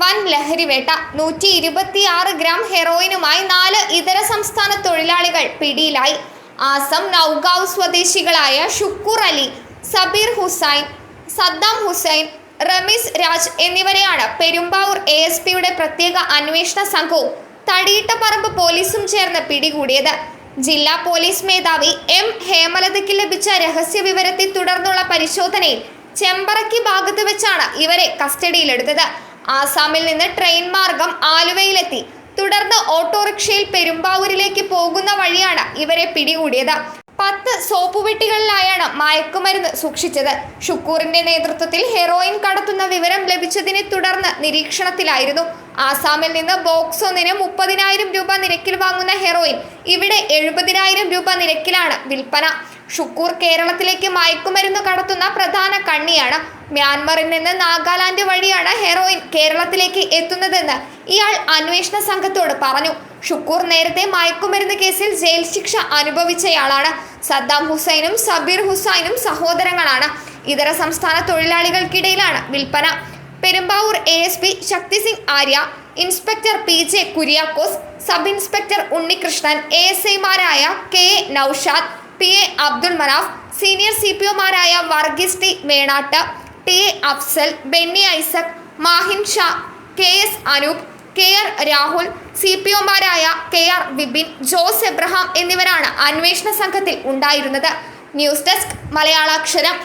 വൻ ലഹരിവേട്ട നൂറ്റി ഇരുപത്തിയാറ് ഗ്രാം ഹെറോയിനുമായി നാല് ഇതര സംസ്ഥാന തൊഴിലാളികൾ പിടിയിലായി. ആസം നൌഗാവ് സ്വദേശികളായ ഷുക്കൂർ അലി സബീർ ഹുസൈൻ സദ്ദാം ഹുസൈൻ റമീസ് രാജ് എന്നിവരെയാണ് പെരുമ്പാവൂർ എ എസ് പിയുടെ പ്രത്യേക അന്വേഷണ സംഘവും തടിയിട്ടപ്പറമ്പ് പോലീസും ചേർന്ന് പിടികൂടിയത്. ജില്ലാ പോലീസ് മേധാവി എം ഹേമലതയ്ക്ക് ലഭിച്ച രഹസ്യ വിവരത്തെ തുടർന്നുള്ള പരിശോധനയിൽ ചെമ്പറക്കി ഭാഗത്ത് വെച്ചാണ് ഇവരെ കസ്റ്റഡിയിലെടുത്തത്. ആസാമിൽ നിന്ന് ട്രെയിൻ മാർഗം ആലുവയിലെത്തി. തുടർന്ന് ഓട്ടോറിക്ഷയിൽ പെരുമ്പാവൂരിലേക്ക് പോകുന്ന വഴിയാണ് ഇവരെ പിടികൂടിയത്. പത്ത് സോപ്പുപെട്ടികളിലായാണ് മയക്കുമരുന്ന് സൂക്ഷിച്ചത്. ഷുക്കൂറിന്റെ നേതൃത്വത്തിൽ ഹെറോയിൻ കടത്തുന്ന വിവരം ലഭിച്ചതിനെ തുടർന്ന് നിരീക്ഷണത്തിലായിരുന്നു. ആസാമിൽ നിന്ന് ബോക്സ് ഒന്നിന് മുപ്പതിനായിരം രൂപ നിരക്കിൽ വാങ്ങുന്ന ഹെറോയിൻ ഇവിടെ എഴുപതിനായിരം രൂപ നിരക്കിലാണ് വിൽപ്പന. ഷുക്കൂർ കേരളത്തിലേക്ക് മയക്കുമരുന്ന് കടത്തുന്ന പ്രധാന കണ്ണിയാണ് മ്യാൻമറിൽ നിന്ന് നാഗാലാൻഡ് വഴിയാണ് ഹെറോയിൻ കേരളത്തിലേക്ക് എത്തുന്നതെന്ന് ഇയാൾ അന്വേഷണ സംഘത്തോട് പറഞ്ഞു. ഷുക്കൂർ നേരത്തെ മയക്കുമരുന്ന് കേസിൽ ജയിൽ ശിക്ഷ അനുഭവിച്ചയാളാണ്. സദ്ദാം ഹുസൈനും സബീർ ഹുസൈനും സഹോദരങ്ങളാണ്. ഇതര സംസ്ഥാന തൊഴിലാളികൾക്കിടയിലാണ് വിൽപ്പന. Perumbavoor A S P Shaktisingh Arya inspector P J Kuriakose sub inspector Unnikrishnan A S ഐമാരായ K A Noushad P A Abdul Manaf senior C P ഒമാരായ Varghese T Venatt T. A Afsal Benny Isaac Mahin Shah K. S. Anoop K. R. Rahul C. P. ഒമാരായ K. R. Vipin Jose Abraham എന്നിവരാണ് അന്വേഷണ സംഘത്തിൽ ഉണ്ടായിരുന്നത്. News desk മലയാളാക്ഷരം